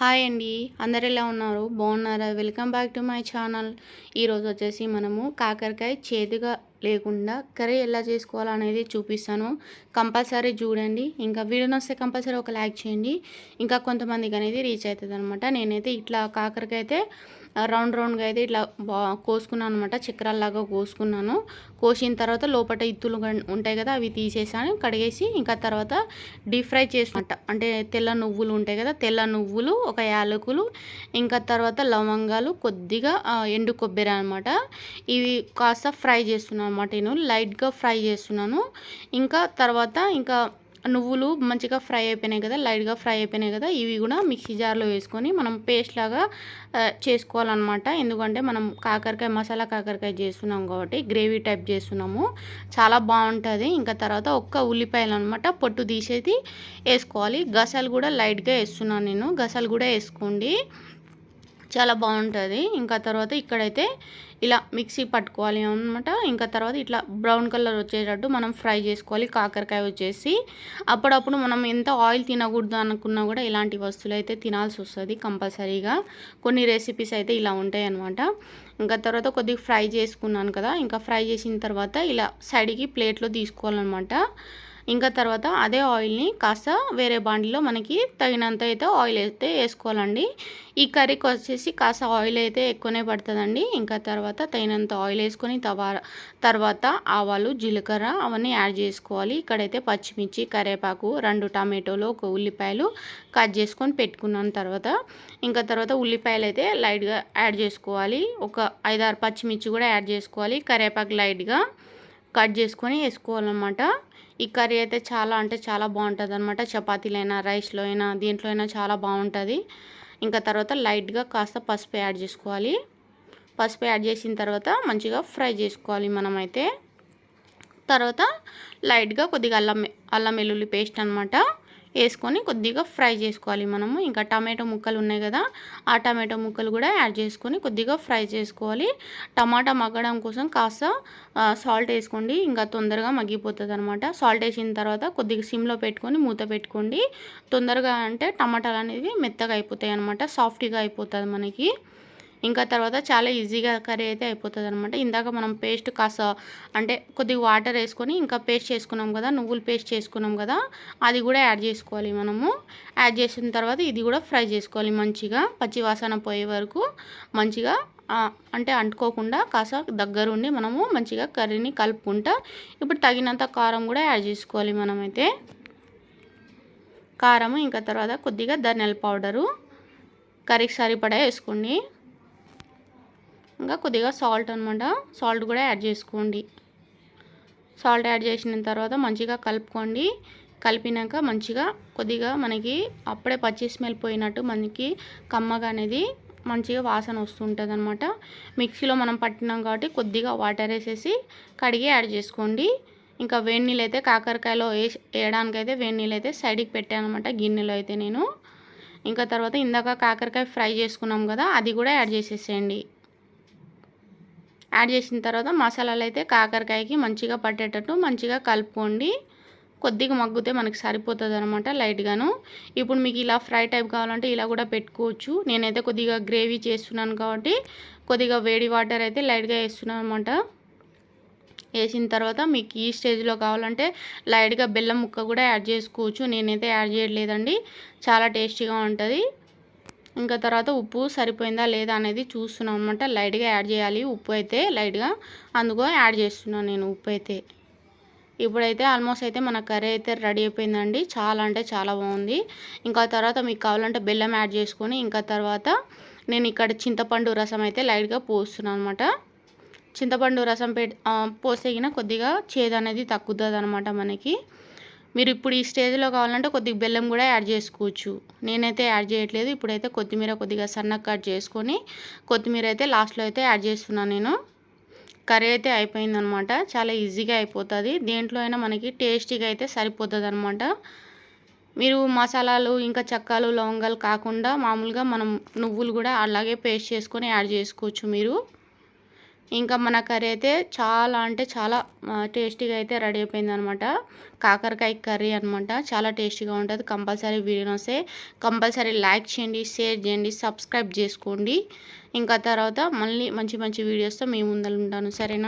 Hi అండి. అందరు ఎలా ఉన్నారు? బాగున్నారా? Welcome back to my channel. ఈరోజు వచ్చేసి మనము కాకరకాయ చేదుగా లేకుండా కర్రీ ఎలా చేసుకోవాలో అనేది చూపిస్తాను. కంపల్సరీ చూడండి. ఇంకా వీడియో వస్తే కంపల్సరీ ఒక లైక్ చేయండి. ఇంకా కొంతమందికి అనేది రీచ్ అవుతుంది అనమాట నేనైతే ఇట్లా కాకరకైతే రౌండ్ రౌండ్గా అయితే ఇట్లా బా కోసుకున్నాను అనమాట చక్రాల్లాగా కోసుకున్నాను. కోసిన తర్వాత లోపల ఇత్తులు ఉంటాయి కదా అవి తీసేసాను. కడిగేసి ఇంకా తర్వాత డీప్ ఫ్రై చేసుకుంటా అంటే తెల్ల నువ్వులు ఉంటాయి కదా తెల్ల నువ్వులు ఒక యాలకులు ఇంకా తర్వాత లవంగాలు కొద్దిగా ఎండు కొబ్బరి అనమాట ఇవి కాస్త ఫ్రై చేస్తున్నాను. అనమాట నేను. లైట్గా ఫ్రై చేస్తున్నాను. ఇంకా తర్వాత ఇంకా నువ్వులు మంచిగా ఫ్రై అయిపోయినాయి కదా లైట్గా ఫ్రై అయిపోయినాయి కదా ఇవి కూడా మిక్సీ జార్లో వేసుకొని మనం పేస్ట్ లాగా చేసుకోవాలన్నమాట. ఎందుకంటే మనం కాకరకాయ మసాలా కాకరకాయ చేస్తున్నాం కాబట్టి గ్రేవీ టైప్ చేస్తున్నాము. చాలా బాగుంటుంది. ఇంకా తర్వాత ఒక్క ఉల్లిపాయలు అనమాట పొట్టు తీసేది వేసుకోవాలి. గసాలు కూడా లైట్గా వేస్తున్నాను నేను. గసాలు కూడా వేసుకోండి. చాలా బాగుంటుంది. ఇంకా తర్వాత ఇక్కడైతే ఇలా మిక్సీ పట్టుకోవాలి అనమాట ఇంకా తర్వాత ఇట్లా బ్రౌన్ కలర్ వచ్చేటట్టు మనం ఫ్రై చేసుకోవాలి. కాకరకాయ వచ్చేసి అప్పుడప్పుడు మనం ఎంత ఆయిల్ తినకూడదు అనుకున్నా కూడా ఇలాంటి వస్తువులు అయితే తినాల్సి వస్తుంది కంపల్సరీగా. కొన్ని రెసిపీస్ అయితే ఇలా ఉంటాయి అనమాట ఇంకా తర్వాత కొద్దిగా ఫ్రై చేసుకున్నాను కదా. ఇంకా ఫ్రై చేసిన తర్వాత ఇలా సైడ్కి ప్లేట్లో తీసుకోవాలన్నమాట. ఇంకా తర్వాత అదే ఆయిల్ని కాస్త వేరే బాండిలో మనకి తగినంత అయితే ఆయిల్ అయితే వేసుకోవాలండి. ఈ కర్రీకి వచ్చేసి కాస్త ఆయిల్ అయితే ఎక్కువనే పడుతుందండి. ఇంకా తర్వాత తగినంత ఆయిల్ వేసుకొని తవా తర్వాత ఆవాలు జీలకర్ర అవన్నీ యాడ్ చేసుకోవాలి. ఇక్కడైతే పచ్చిమిర్చి కరివేపాకు రెండు టమాటోలు ఒక ఉల్లిపాయలు కట్ చేసుకొని పెట్టుకున్నాను తర్వాత. ఇంకా తర్వాత ఉల్లిపాయలు అయితే లైట్గా యాడ్ చేసుకోవాలి. ఒక ఐదారు పచ్చిమిర్చి కూడా యాడ్ చేసుకోవాలి. కరివేపాకు లైట్గా కట్ చేసుకొని వేసుకోవాలన్నమాట. ఈ కర్రీ అయితే చాలా అంటే చాలా బాగుంటుంది అనమాట చపాతీలైనా రైస్లో అయినా దీంట్లో అయినా చాలా బాగుంటుంది. ఇంకా తర్వాత లైట్గా కాస్త పసుపు యాడ్ చేసుకోవాలి. పసుపు యాడ్ చేసిన తర్వాత మంచిగా ఫ్రై చేసుకోవాలి మనమైతే. తర్వాత లైట్గా కొద్దిగా అల్లం అల్లం వెల్లుల్లి పేస్ట్ అనమాట వేసుకొని కొద్దిగా ఫ్రై చేసుకోవాలి మనము. ఇంకా టమాటో ముక్కలు ఉన్నాయి కదా ఆ టమాటో ముక్కలు కూడా యాడ్ చేసుకొని కొద్దిగా ఫ్రై చేసుకోవాలి. టమాటా మగ్గడం కోసం కాస్త సాల్ట్ వేసుకోండి. ఇంకా తొందరగా మగ్గిపోతుంది అనమాట సాల్ట్ వేసిన తర్వాత కొద్దిగా సిమ్లో పెట్టుకొని మూత పెట్టుకోండి. తొందరగా అంటే టమాటాలు అనేవి మెత్తగా అయిపోతాయి అనమాట సాఫ్ట్గా అయిపోతుంది మనకి. ఇంకా తర్వాత చాలా ఈజీగా కర్రీ అయితే అయిపోతుంది అనమాట ఇందాక మనం పేస్ట్ కాస్త అంటే కొద్దిగా వాటర్ వేసుకొని ఇంకా పేస్ట్ చేసుకున్నాం కదా నువ్వులు పేస్ట్ చేసుకున్నాం కదా అది కూడా యాడ్ చేసుకోవాలి మనము. యాడ్ చేసిన తర్వాత ఇది కూడా ఫ్రై చేసుకోవాలి మంచిగా పచ్చి వాసన పోయే వరకు మంచిగా అంటే అంటుకోకుండా కాస్త దగ్గరుండి మనము మంచిగా కర్రీని కలుపుకుంటా ఇప్పుడు తగినంత కారం కూడా యాడ్ చేసుకోవాలి మనమైతే. కారము ఇంకా తర్వాత కొద్దిగా ధనియాల పౌడరు కర్రీకి సరిపడా వేసుకోండి. ఇంకా కొద్దిగా సాల్ట్ అనమాట సాల్ట్ కూడా యాడ్ చేసుకోండి. సాల్ట్ యాడ్ చేసిన తర్వాత మంచిగా కలుపుకోండి. కలిపినాక మంచిగా కొద్దిగా మనకి అప్పుడే పచ్చి స్మెల్ పోయినట్టు మనకి కమ్మగా అనేది మంచిగా వాసన వస్తుంటుంది అనమాట మిక్సీలో మనం పట్టినాం కాబట్టి కొద్దిగా వాటర్ వేసేసి కడిగి యాడ్ చేసుకోండి. ఇంకా వేడి నీళ్ళు అయితే కాకరకాయలో వేసి వేయడానికైతే వేడి నీళ్ళు అయితే సైడ్కి పెట్టాను అనమాట గిన్నెలో అయితే నేను. ఇంకా తర్వాత ఇందాక కాకరకాయ ఫ్రై చేసుకున్నాం కదా అది కూడా యాడ్ చేసేసేయండి. యాడ్ చేసిన తర్వాత మసాలాలు అయితే కాకరకాయకి మంచిగా పట్టేటట్టు మంచిగా కలుపుకోండి. కొద్దిగా మగ్గితే మనకి సరిపోతుంది అనమాట లైట్గాను. ఇప్పుడు మీకు ఇలా ఫ్రై టైప్ కావాలంటే ఇలా కూడా పెట్టుకోవచ్చు. నేనైతే కొద్దిగా గ్రేవీ చేస్తున్నాను కాబట్టి కొద్దిగా వేడి వాటర్ అయితే లైట్గా వేస్తున్నాను అనమాట వేసిన తర్వాత మీకు ఈ స్టేజ్లో కావాలంటే లైట్గా బెల్లం ముక్క కూడా యాడ్ చేసుకోవచ్చు. నేనైతే యాడ్ చేయట్లేదండి. చాలా టేస్టీగా ఉంటుంది. ఇంకా తర్వాత ఉప్పు సరిపోయిందా లేదా అనేది చూస్తున్నాం అనమాట లైట్గా యాడ్ చేయాలి. ఉప్పు అయితే లైట్గా అందుకో యాడ్ చేస్తున్నాను నేను ఉప్పు అయితే. ఇప్పుడైతే ఆల్మోస్ట్ అయితే మన కర్రీ అయితే రెడీ అయిపోయిందండి. చాలా అంటే చాలా బాగుంది. ఇంకా తర్వాత మీకు కావాలంటే బెల్లం యాడ్ చేసుకొని ఇంకా తర్వాత నేను ఇక్కడ చింతపండు రసం అయితే లైట్గా పోస్తున్నాను అనమాట చింతపండు రసం పెట్ పోస్తే కొద్దిగా చేదు అనేది తగ్గుతుంది అనమాట మనకి. మీరు ఇప్పుడు ఈ స్టేజ్లో కావాలంటే కొద్దిగా బెల్లం కూడా యాడ్ చేసుకోవచ్చు. నేనైతే యాడ్ చేయట్లేదు. ఇప్పుడైతే కొత్తిమీర కొద్దిగా సన్నగా కట్ చేసుకొని కొత్తిమీర అయితే లాస్ట్లో అయితే యాడ్ చేస్తున్నాను నేను. కర్రీ అయితే అయిపోయిందనమాట. చాలా ఈజీగా అయిపోతుంది. దేంట్లో అయినా మనకి టేస్టీగా అయితే సరిపోతుంది అనమాట మీరు మసాలాలు ఇంకా చక్కాలు లవంగాలు కాకుండా మామూలుగా మనం నువ్వులు కూడా అలాగే పేస్ట్ చేసుకొని యాడ్ చేసుకోవచ్చు మీరు. ఇంకా మన కర్రీ అయితే చాలా అంటే చాలా టేస్టీగా అయితే రెడీ అయిపోయింది అనమాట కాకరకాయ కర్రీ అనమాట చాలా టేస్టీగా ఉంటుంది. కంపల్సరీ వీడియో వస్తే కంపల్సరీ లైక్ చేయండి షేర్ చేయండి సబ్స్క్రైబ్ చేసుకోండి. ఇంకా తర్వాత మళ్ళీ మంచి మంచి వీడియోస్తో మేము ముందలు ఉంటాను. సరేనా?